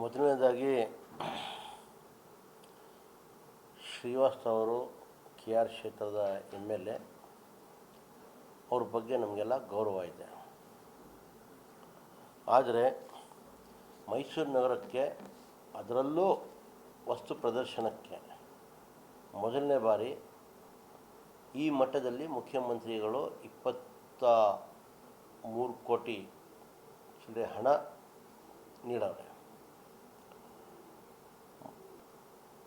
ಮೊದಲನೇದಾಗಿ ಶ್ರೀವಾಸ್ತವ ಅವರು K R ಕ್ಷೇತ್ರದ ಎಂ ಎಲ್ ಎ ಅವ್ರ ಬಗ್ಗೆ ನಮಗೆಲ್ಲ ಗೌರವ ಇದೆ. ಆದರೆ ಮೈಸೂರು ನಗರಕ್ಕೆ ಅದರಲ್ಲೂ ವಸ್ತು ಪ್ರದರ್ಶನಕ್ಕೆ ಮೊದಲನೇ ಬಾರಿ ಈ ಮಟ್ಟದಲ್ಲಿ ಮುಖ್ಯಮಂತ್ರಿಗಳು ಇಪ್ಪತ್ತ ಮೂರು ಕೋಟಿ ಹಣ ನೀಡವ್ರೆ.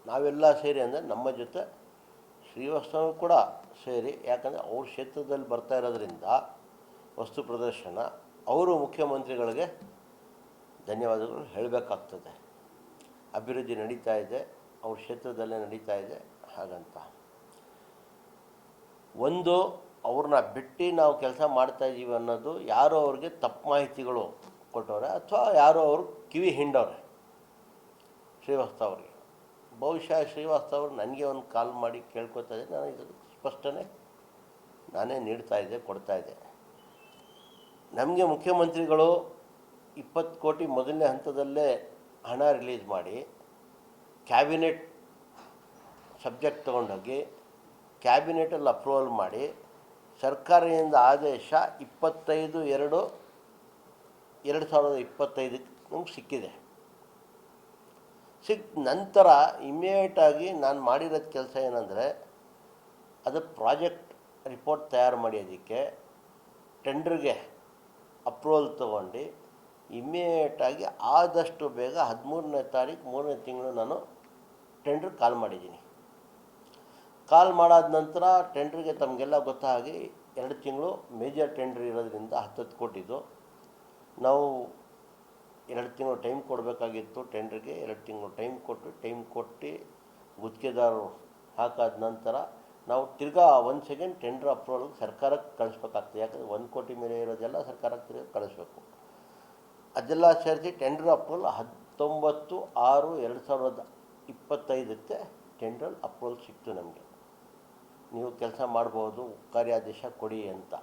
ನಾವೆಲ್ಲ ಸೇರಿ ಅಂದರೆ ನಮ್ಮ ಜೊತೆ ಶ್ರೀವಾಸ್ತವ ಕೂಡ ಸೇರಿ, ಯಾಕಂದರೆ ಅವ್ರ ಕ್ಷೇತ್ರದಲ್ಲಿ ಬರ್ತಾ ಇರೋದ್ರಿಂದ ವಸ್ತು ಪ್ರದರ್ಶನ, ಅವರು ಮುಖ್ಯಮಂತ್ರಿಗಳಿಗೆ ಧನ್ಯವಾದಗಳು ಹೇಳಬೇಕಾಗ್ತದೆ. ಅಭಿವೃದ್ಧಿ ನಡೀತಾ ಇದೆ, ಅವ್ರ ಕ್ಷೇತ್ರದಲ್ಲೇ ನಡೀತಾ ಇದೆ, ಹಾಗಂತ. ಒಂದು, ಅವ್ರನ್ನ ಬಿಟ್ಟು ನಾವು ಕೆಲಸ ಮಾಡ್ತಾ ಇದ್ದೀವಿ ಅನ್ನೋದು ಯಾರೋ ಅವ್ರಿಗೆ ತಪ್ಪು ಮಾಹಿತಿಗಳು ಕೊಟ್ಟವ್ರೆ, ಅಥವಾ ಯಾರೋ ಅವರು ಕಿವಿ ಹಿಂಡವ್ರೆ, ಶ್ರೀವಾಸ್ತವ ಅವ್ರಿಗೆ. ಬಹುಶಃ ಶ್ರೀವಾಸ್ತವರು ನನಗೆ ಒಂದು ಕಾಲ್ ಮಾಡಿ ಕೇಳ್ಕೊತಾ ಇದ್ದೆ ನಾನು ಇದು ಸ್ಪಷ್ಟನೆ ನಾನೇ ನೀಡ್ತಾ ಇದ್ದೆ, ಕೊಡ್ತಾ ಇದ್ದೆ. ನಮಗೆ ಮುಖ್ಯಮಂತ್ರಿಗಳು ಇಪ್ಪತ್ತು ಕೋಟಿ ಮೊದಲನೇ ಹಂತದಲ್ಲೇ ಹಣ ರಿಲೀಸ್ ಮಾಡಿ, ಕ್ಯಾಬಿನೆಟ್ ಸಬ್ಜೆಕ್ಟ್ ತೊಗೊಂಡೋಗಿ, ಕ್ಯಾಬಿನೆಟಲ್ಲಿ ಅಪ್ರೂವಲ್ ಮಾಡಿ, ಸರ್ಕಾರದಿಂದ ಆದೇಶ ಇಪ್ಪತ್ತೈದು ಎರಡು ಎರಡು ಸಾವಿರದ ಇಪ್ಪತ್ತೈದಕ್ಕೆ ನಮ್ಗೆ ಸಿಕ್ಕಿದೆ. ಸಿಕ್ಕ ನಂತರ ಇಮಿಡಿಯೇಟಾಗಿ ನಾನು ಮಾಡಿರೋದು ಕೆಲಸ ಏನಂದರೆ, ಅದು ಪ್ರಾಜೆಕ್ಟ್ ರಿಪೋರ್ಟ್ ತಯಾರು ಮಾಡಿ ಅದಕ್ಕೆ ಟೆಂಡ್ರಿಗೆ ಅಪ್ರೂವಲ್ ತೊಗೊಂಡು ಇಮಿಡಿಯೇಟಾಗಿ ಆದಷ್ಟು ಬೇಗ ಹದಿಮೂರನೇ ತಾರೀಕು ಮೂರನೇ ತಿಂಗಳು ನಾನು ಟೆಂಡ್ರ್ ಕಾಲ್ ಮಾಡಿದ್ದೀನಿ. ಕಾಲ್ ಮಾಡಾದ ನಂತರ ಟೆಂಡ್ರಿಗೆ ತಮಗೆಲ್ಲ ಗೊತ್ತಾಗಿ ಎರಡು ತಿಂಗಳು ಮೇಜರ್ ಟೆಂಡ್ರ್ ಇರೋದ್ರಿಂದ ಹತ್ತತ್ತು ಕೋಟಿದು. ನಾವು ಎರಡು ತಿಂಗಳು ಟೈಮ್ ಕೊಡಬೇಕಾಗಿತ್ತು ಟೆಂಡ್ರಿಗೆ, ಎರಡು ತಿಂಗಳು ಟೈಮ್ ಕೊಟ್ಟು ಟೈಮ್ ಕೊಟ್ಟು ಗುತ್ತಿಗೆದಾರರು ಹಾಕಾದ ನಂತರ ನಾವು ತಿರ್ಗಾ ಒಂದು ಸೆಕೆಂಡ್ ಟೆಂಡ್ರ್ ಅಪ್ರೂವಲ್ಗೆ ಸರ್ಕಾರಕ್ಕೆ ಕಳಿಸ್ಬೇಕಾಗ್ತದೆ. ಯಾಕಂದರೆ ಒಂದು ಕೋಟಿ ಮೇಲೆ ಇರೋದೆಲ್ಲ ಸರ್ಕಾರಕ್ಕೆ ತಿರ್ಗಿ ಕಳಿಸ್ಬೇಕು. ಅದೆಲ್ಲ ಸೇರಿಸಿ ಟೆಂಡರ್ ಅಪ್ರೂವಲ್ ಹತ್ತೊಂಬತ್ತು ಆರು ಎರಡು ಸಾವಿರದ ಇಪ್ಪತ್ತೈದಕ್ಕೆ ಟೆಂಡರ್ ಅಪ್ರೂವಲ್ ಸಿಕ್ತು ನಮಗೆ. ನೀವು ಕೆಲಸ ಮಾಡ್ಬೋದು, ಕಾರ್ಯಾದೇಶ ಕೊಡಿ ಅಂತ.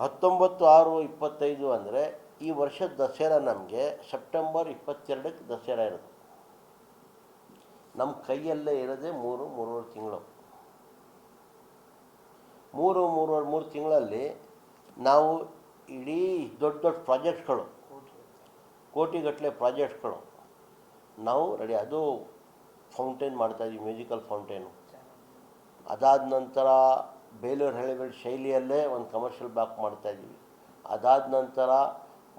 ಹತ್ತೊಂಬತ್ತು ಆರು ಇಪ್ಪತ್ತೈದು ಅಂದರೆ ಈ ವರ್ಷದ ದಸರಾ ನಮಗೆ ಸೆಪ್ಟೆಂಬರ್ ಇಪ್ಪತ್ತೆರಡಕ್ಕೆ ದಸರಾ ಇರೋದು ನಮ್ಮ ಕೈಯಲ್ಲೇ ಇರೋದೇ ಮೂರು, ಮೂರುವರೆ ತಿಂಗಳು. ಮೂರು, ಮೂರುವರೆ, ಮೂರು ತಿಂಗಳಲ್ಲಿ ನಾವು ಇಡೀ ದೊಡ್ಡ ದೊಡ್ಡ ಪ್ರಾಜೆಕ್ಟ್ಗಳು ಕೋಟಿಗಟ್ಟಲೆ ಪ್ರಾಜೆಕ್ಟ್ಗಳು ನಾವು ರೆಡಿ, ಅದು ಫೌಂಟೇನ್ ಮಾಡ್ತಾಯಿದ್ವಿ ಮ್ಯೂಸಿಕಲ್ ಫೌಂಟೇನು. ಅದಾದ ನಂತರ ಬೇಲೂರು ಹಳ್ಳಿಗಳ ಶೈಲಿಯಲ್ಲೇ ಒಂದು ಕಮರ್ಷಿಯಲ್ ಬ್ಲಾಕ್ ಮಾಡ್ತಾಯಿದ್ವಿ ಅದಾದ ನಂತರ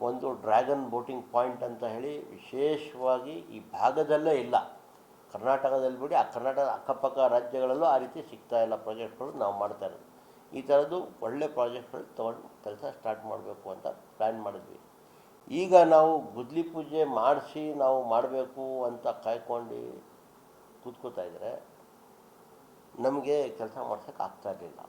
ಒಂದು ಡ್ರ್ಯಾಗನ್ ಬೋಟಿಂಗ್ ಪಾಯಿಂಟ್ ಅಂತ ಹೇಳಿ ವಿಶೇಷವಾಗಿ ಈ ಭಾಗದಲ್ಲೇ ಇಲ್ಲ. ಕರ್ನಾಟಕದಲ್ಲಿ ಬಿಡಿ, ಆ ಕರ್ನಾಟಕ ಅಕ್ಕಪಕ್ಕ ರಾಜ್ಯಗಳಲ್ಲೂ ಆ ರೀತಿ ಸಿಗ್ತಾ ಇಲ್ಲ ಪ್ರಾಜೆಕ್ಟ್ಗಳು ನಾವು ಮಾಡ್ತಾ ಇರೋದು. ಈ ಥರದ್ದು ಒಳ್ಳೆ ಪ್ರಾಜೆಕ್ಟ್ಗಳು ತೊಗೊಂಡು ಕೆಲಸ ಸ್ಟಾರ್ಟ್ ಮಾಡಬೇಕು ಅಂತ ಪ್ಲ್ಯಾನ್ ಮಾಡಿದ್ವಿ. ಈಗ ನಾವು ಗುದ್ಲಿ ಪೂಜೆ ಮಾಡಿಸಿ ನಾವು ಮಾಡಬೇಕು ಅಂತ ಕಾಯ್ಕೊಂಡು ಕೂತ್ಕೋತಾ ಇದ್ದರೆ ನಮಗೆ ಕೆಲಸ ಮಾಡ್ಸೋಕ್ಕಾಗ್ತಾ ಇರಲಿಲ್ಲ.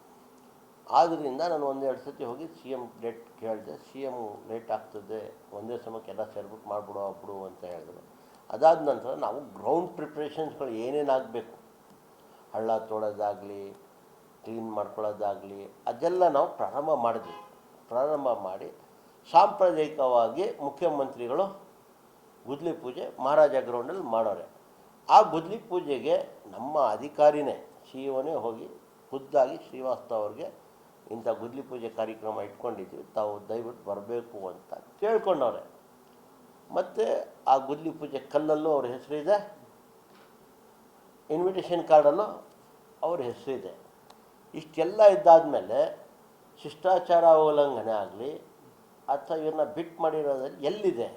ಆದ್ದರಿಂದ ನಾನು ಒಂದೆರಡು ಸತಿ ಹೋಗಿ ಸಿ ಎಂ ಡೇಟ್ ಕೇಳಿದೆ, ಸಿ ಎಂ ಲೇಟ್ ಆಗ್ತದೆ, ಒಂದೇ ಸಮಯಕ್ಕೆ ಎಲ್ಲ ಸೇರ್ಬಿಟ್ಟು ಮಾಡಿಬಿಡೋ ಬಿಡು ಅಂತ ಹೇಳಿದ್ರು. ಅದಾದ ನಂತರ ನಾವು ಗ್ರೌಂಡ್ ಪ್ರಿಪ್ರೇಷನ್ಸ್ಗಳು ಏನೇನಾಗಬೇಕು ಹಳ್ಳ ತೋಡೋದಾಗಲಿ ಕ್ಲೀನ್ ಮಾಡ್ಕೊಳ್ಳೋದಾಗಲಿ, ಅದೆಲ್ಲ ನಾವು ಪ್ರಾರಂಭ ಮಾಡಿದ್ವಿ. ಪ್ರಾರಂಭ ಮಾಡಿ ಸಾಂಪ್ರದಾಯಿಕವಾಗಿ ಮುಖ್ಯಮಂತ್ರಿಗಳು ಗುದ್ಲಿ ಪೂಜೆ ಮಹಾರಾಜ ಗ್ರೌಂಡಲ್ಲಿ ಮಾಡೋರೆ. ಆ ಗುದ್ಲಿ ಪೂಜೆಗೆ ನಮ್ಮ ಅಧಿಕಾರಿನೇ ಸಿ ಹೋಗಿ ಖುದ್ದಾಗಿ ಶ್ರೀವಾಸ್ತವ ಅವ್ರಿಗೆ ಇಂಥ ಗುದ್ಲಿ ಪೂಜೆ ಕಾರ್ಯಕ್ರಮ ಇಟ್ಕೊಂಡಿದ್ವಿ, ತಾವು ದಯವಿಟ್ಟು ಬರಬೇಕು ಅಂತ ಕೇಳ್ಕೊಂಡವ್ರೆ. ಮತ್ತು ಆ ಗುದ್ಲಿ ಪೂಜೆ ಕಲ್ಲಲ್ಲೂ ಅವ್ರ ಇದೆ ಇನ್ವಿಟೇಷನ್ ಕಾರ್ಡಲ್ಲೂ ಅವ್ರ ಹೆಸರಿದೆ ಇಷ್ಟೆಲ್ಲ ಇದ್ದಾದಮೇಲೆ ಶಿಷ್ಟಾಚಾರ ಉಲ್ಲಂಘನೆ ಆಗಲಿ, ಅಥವಾ ಇವ್ರನ್ನ ಬಿಟ್ಟು ಮಾಡಿರೋದ್ರಲ್ಲಿ ಎಲ್ಲಿದೆ?